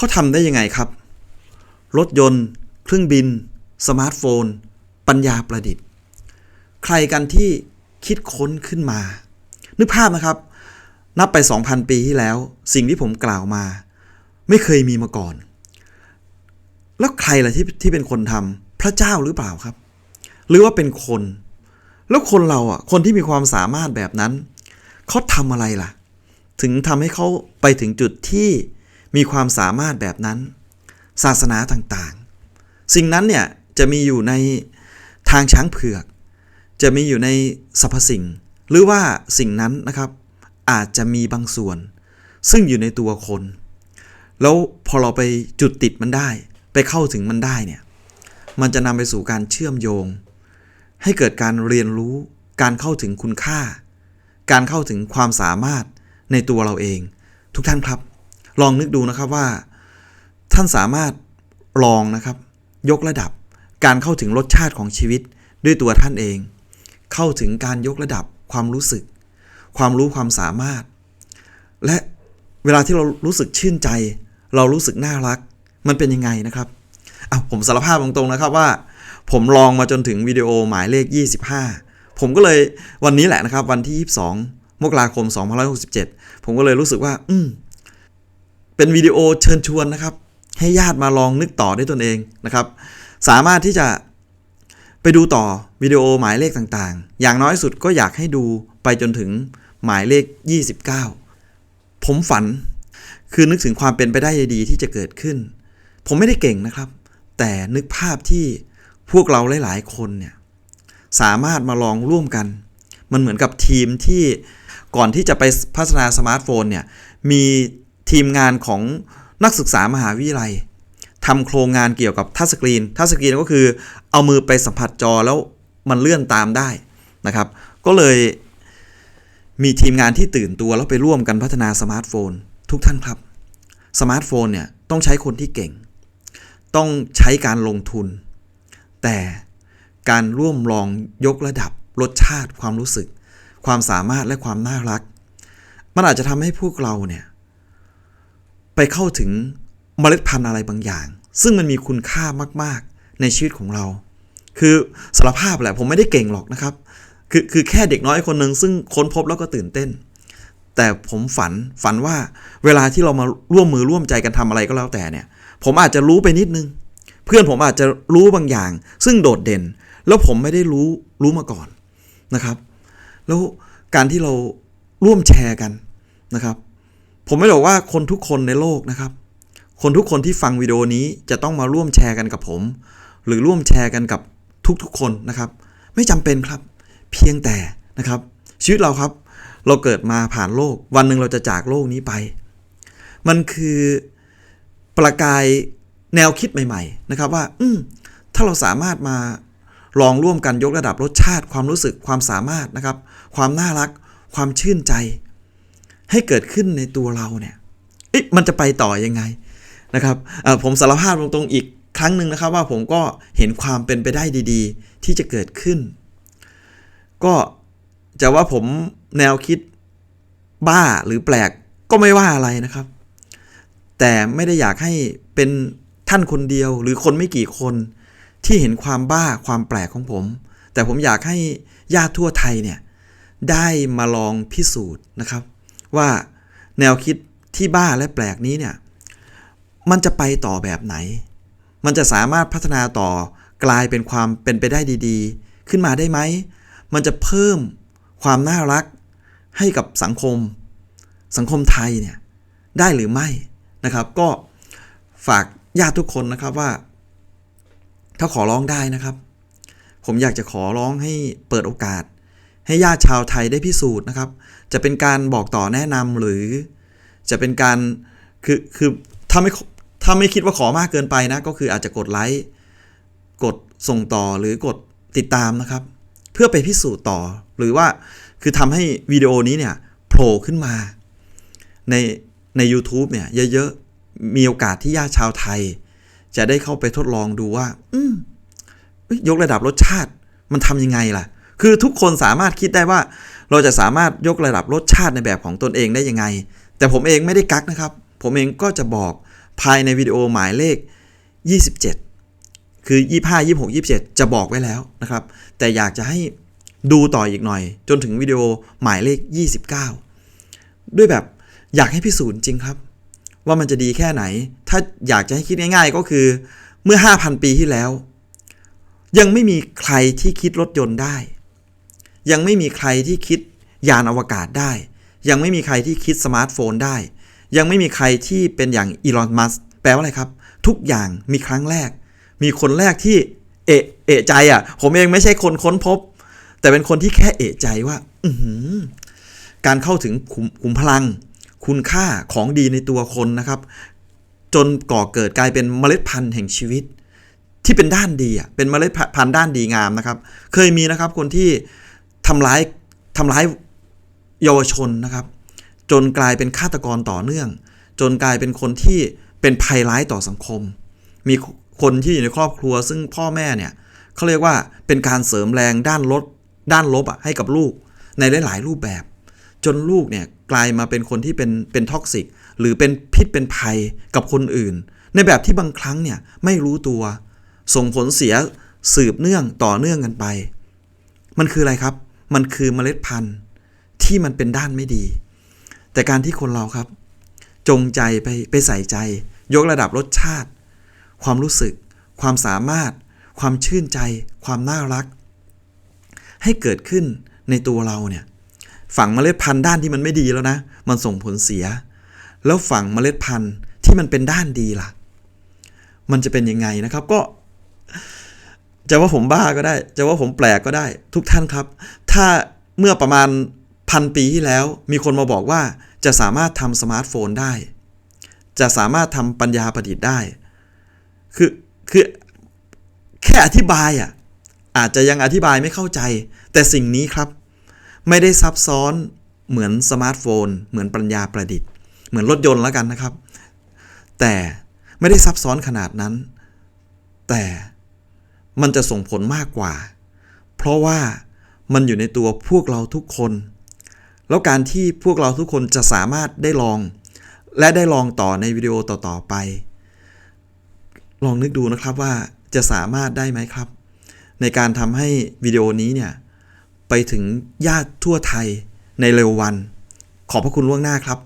เขาทำได้ยังไงครับ รถยนต์ เครื่องบิน สมาร์ทโฟน ปัญญาประดิษฐ์ ใครกันที่คิดค้นขึ้นมา นึกภาพนะครับ นับไป 2,000 ปีที่แล้ว สิ่งที่ผมกล่าวมา ไม่เคยมีมาก่อน แล้วใครล่ะที่ที่เป็นคนทำพระเจ้าหรือเปล่าครับ หรือว่าเป็นคน แล้วคนเราอะคนที่มีความสามารถแบบนั้นเขาทำอะไรล่ะ ถึงทำให้เขาไปถึงจุดที่ มีความสามารถแบบนั้น ศาสนาต่างๆ สิ่งนั้นเนี่ยจะมีอยู่ในทางช้างเผือก จะมีอยู่ในสรรพสิ่ง หรือว่าสิ่งนั้นนะครับอาจจะมีบางส่วน ซึ่งอยู่ในตัวคน แล้วพอเราไปจุดติดมันได้ ไปเข้าถึงมันได้เนี่ยมันจะนำไปสู่การเชื่อมโยง ให้เกิดการเรียนรู้การเข้าถึงคุณค่า การเข้าถึงความสามารถในตัวเราเอง ทุกท่านครับ ลองนึกดูนะครับว่า ท่านสามารถลองนะครับ ยกระดับการเข้าถึงรสชาติของชีวิตด้วยตัวท่านเอง เข้าถึงการยกระดับความรู้สึก ความรู้ความสามารถ และเวลาที่เรารู้สึกชื่นใจ เรารู้สึกน่ารัก มันเป็นยังไงนะครับอะผมสารภาพตรงๆนะครับว่า ผมลองมาจนถึงวิดีโอหมายเลข 25 ผมก็เลยวันนี้แหละนะครับ วันที่ 22 มกราคม 2567 ผมก็เลยรู้สึกว่า อืม เป็นวิดีโอเชิญชวนนะครับ ให้ญาติมาลองนึกต่อด้วยตนเองนะครับ สามารถที่จะไปดูต่อวิดีโอหมายเลขต่างๆ อย่างน้อยสุดก็อยากให้ดูไปจนถึงหมายเลข 29 ผมฝันคือนึกถึงความเป็นไปได้ดีที่จะเกิดขึ้น ผมไม่ได้เก่งนะครับ แต่นึกภาพที่พวกเราหลาย ๆ คนเนี่ยสามารถมาลองร่วมกัน มันเหมือนกับทีมที่ก่อนที่จะไปพัฒนาสมาร์ทโฟนเนี่ยมี ทีมงานของนักศึกษามหาวิทยาลัยทำโครงงานเกี่ยวกับทัชสกรีนทัชสกรีนก็คือเอามือไปสัมผัสจอแล้วมันเลื่อนตามได้นะครับ ก็เลยมีทีมงานที่ตื่นตัวแล้วไปร่วมกันพัฒนาสมาร์ทโฟน ทุกท่านครับ สมาร์ทโฟนเนี่ยต้องใช้คนที่เก่ง ต้องใช้การลงทุน แต่การร่วมลองยกระดับรสชาติความรู้สึก ความสามารถและความน่ารัก มันอาจจะทำให้พวกเราเนี่ย ไปเข้าถึงเมล็ดพันธุ์อะไรบางอย่าง ซึ่งมันมีคุณค่ามากๆในชีวิตของเรา คือสารภาพแหละผมไม่ได้เก่งหรอกนะครับ คือคือแค่เด็กน้อยคนหนึ่งซึ่งค้นพบแล้วก็ตื่นเต้น แต่ผมฝันฝันว่าเวลาที่เรามาร่วมมือร่วมใจกันทำอะไรก็แล้วแต่เนี่ย ผมอาจจะรู้ไปนิดนึง เพื่อนผมอาจจะรู้บางอย่าง ซึ่งโดดเด่น แล้วผมไม่ได้รู้รู้มาก่อนนะครับ แล้วการที่เราร่วมแชร์กันนะครับ ผมไม่ได้บอกว่าคนทุกคนในโลกนะครับ คนทุกคนที่ฟังวิดีโอนี้จะต้องมาร่วมแชร์กันกับผม หรือร่วมแชร์กันกับทุกๆคนนะครับ ไม่จำเป็นครับ เพียงแต่นะครับ ชีวิตเราครับ เราเกิดมาผ่านโลก วันหนึ่งเราจะจากโลกนี้ไป มันคือประกายแนวคิดใหม่ ๆ นะครับว่า อืมถ้าเราสามารถมาลองร่วมกันยกระดับรสชาติความรู้สึกความสามารถนะครับ ความน่ารัก ความชื่นใจ ให้เกิดขึ้นในตัวเราเนี่ยมันจะไปต่อยังไงนะครับผมสารภาพตรงๆอีกครั้งหนึ่งนะครับว่าผมก็เห็นความเป็นไปได้ดีๆ ที่จะเกิดขึ้น ก็จะว่าผมแนวคิดบ้าหรือแปลกก็ไม่ว่าอะไรนะครับ แต่ไม่ได้อยากให้เป็นท่านคนเดียวหรือคนไม่กี่คนที่เห็นความบ้าความแปลกของผม แต่ผมอยากให้ญาติทั่วไทยเนี่ยได้มาลองพิสูจน์นะครับ ว่าแนวคิดที่บ้าและแปลกนี้เนี่ยมันจะไปต่อแบบไหน มันจะสามารถพัฒนาต่อกลายเป็นความเป็นไปได้ดีๆ ขึ้นมาได้ไหม มันจะเพิ่มความน่ารักให้กับสังคม สังคมไทยเนี่ยได้หรือไม่นะครับ ก็ฝากญาติทุกคนนะครับว่า ถ้าขอร้องได้นะครับ ผมอยากจะขอร้องให้เปิดโอกาส ให้ญาติชาวไทยได้พิสูจน์นะครับ จะเป็นการบอกต่อแนะนำหรือ จะเป็นการคือคือถ้าไม่ถ้าไม่คิดว่าขอมากเกินไปนะ ก็คืออาจจะกดไลค์กดส่งต่อหรือกดติดตามนะครับ เพื่อไปพิสูจน์ต่อ หรือว่าคือทำให้วิดีโอนี้เนี่ยโผล่ขึ้นมา ในใน u t u b e เนี่ยเยอะๆ มีโอกาสที่ญาติชาวไทย จะได้เข้าไปทดลองดูว่า อืมเอ้ยยกระดับรสชาติมันทำยังไงล่ะ คือทุกคนสามารถคิดได้ว่า เราจะสามารถยกระดับรสชาติในแบบของตนเองได้ยังไง แต่ผมเองไม่ได้กักนะครับ ผมเองก็จะบอกภายในวิดีโอหมายเลข 27 คือ 25 26 27 จะบอกไว้แล้วนะครับ แต่อยากจะให้ดูต่ออีกหน่อย จนถึงวิดีโอหมายเลข 29 ด้วยแบบอยากให้พิสูจน์จริงครับ ว่ามันจะดีแค่ไหน ถ้าอยากจะให้คิดง่าย ๆ ก็คือเมื่อ 5,000 ปีที่แล้ว ยังไม่มีใครที่คิดรถยนต์ได้ ยังไม่มีใครที่คิดยานอวกาศได้ ยังไม่มีใครที่คิดสมาร์ทโฟนได้ ยังไม่มีใครที่เป็นอย่างอีลอนมัสแปลว่าอะไรครับ ทุกอย่างมีครั้งแรก มีคนแรกที่เอะเอะใจอะ ผมเองไม่ใช่คนค้นพบ แต่เป็นคนที่แค่เอะใจว่า อืการเข้าถึงขุมขุมพลัง คุณค่าของดีในตัวคนนะครับ จนก่อเกิดกลายเป็นเมล็ดพันธุ์แห่งชีวิต ที่เป็นด้านดีอะเป็นเมล็ดพันธุ์ด้านดีงามนะครับ เคยมีนะครับคนที่ ทำร้ายทำร้ายเยาวชนนะครับ จนกลายเป็นฆาตกรต่อเนื่อง จนกลายเป็นคนที่เป็นภัยร้ายต่อสังคม มีคนที่อยู่ในครอบครัว ซึ่งพ่อแม่เนี่ยเขาเรียกว่าเป็นการเสริมแรงด้านลดด้านลบอะให้กับลูกในหลาย ๆ รูปแบบ จนลูกเนี่ยกลายมาเป็นคนที่เป็นเป็นท็อกซิกหรือเป็นพิษเป็นภัยกับคนอื่น ในแบบที่บางครั้งเนี่ยไม่รู้ตัว ส่งผลเสียสืบเนื่องต่อเนื่องกันไป มันคืออะไรครับ มันคือเมล็ดพันธุ์ที่มันเป็นด้านไม่ดี แต่การที่คนเราครับ จงใจไปไปใส่ใจ ยกระดับรสชาติ ความรู้สึก ความสามารถ ความชื่นใจ ความน่ารัก ให้เกิดขึ้นในตัวเราเนี่ยฝังเมล็ดพันธุ์ด้านที่มันไม่ดีแล้วนะ มันส่งผลเสีย แล้วฝังเมล็ดพันธุ์ที่มันเป็นด้านดีล่ะ มันจะเป็นยังไงนะครับก็ จะว่าผมบ้าก็ได้ จะว่าผมแปลกก็ได้ ทุกท่านครับ ถ้าเมื่อประมาณพันปีที่แล้ว มีคนมาบอกว่าจะสามารถทำสมาร์ทโฟนได้ จะสามารถทำปัญญาประดิษฐ์ได้ คือคือแค่อธิบายอะอาจจะยังอธิบายไม่เข้าใจ แต่สิ่งนี้ครับ ไม่ได้ซับซ้อนเหมือนสมาร์ทโฟน เหมือนปัญญาประดิษฐ์ เหมือนรถยนต์แล้วกันนะครับ แต่ไม่ได้ซับซ้อนขนาดนั้น แต่ มันจะส่งผลมากกว่า เพราะว่ามันอยู่ในตัวพวกเราทุกคน แล้วการที่พวกเราทุกคนจะสามารถได้ลอง และได้ลองต่อในวิดีโอต่อๆไป ลองนึกดูนะครับว่าจะสามารถได้ไหมครับ ในการทำให้วิดีโอนี้เนี่ยไปถึงญาติทั่วไทยในเร็ววัน ขอบพระคุณล่วงหน้าครับ